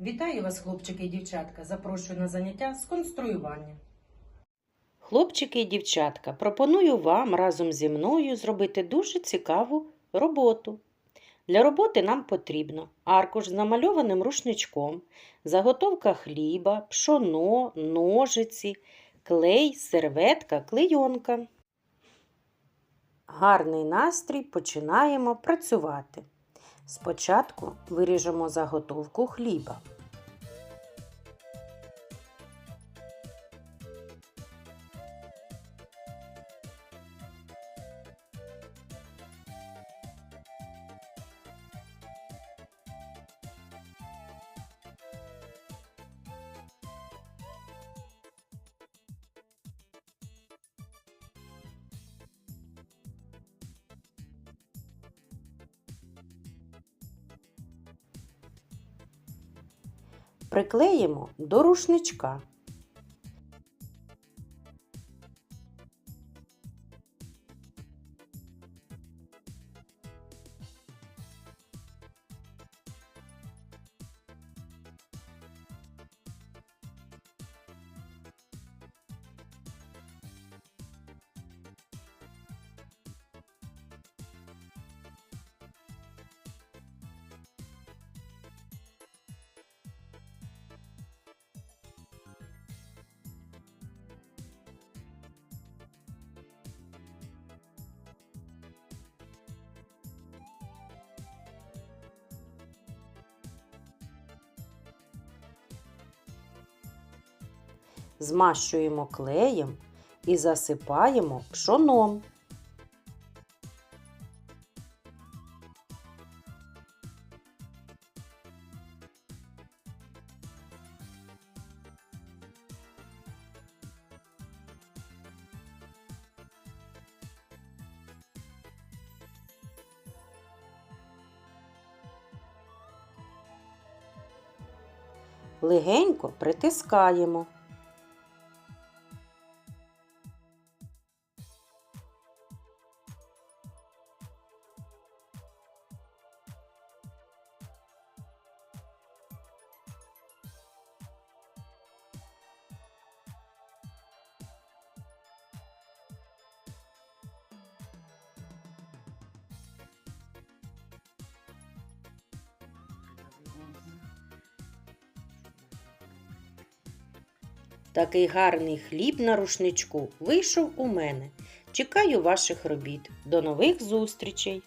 Вітаю вас, хлопчики і дівчатка. Запрошую на заняття з конструювання. Хлопчики і дівчатка, пропоную вам разом зі мною зробити дуже цікаву роботу. Для роботи нам потрібно аркуш з намальованим рушничком, заготовка хліба, пшоно, ножиці, клей, серветка, клейонка. Гарний настрій починаємо працювати. Спочатку виріжемо заготовку хліба. Приклеїмо до рушничка. Змащуємо клеєм і засипаємо пшоном. Легенько притискаємо. Такий гарний хліб на рушничку вийшов у мене. Чекаю ваших робіт. До нових зустрічей!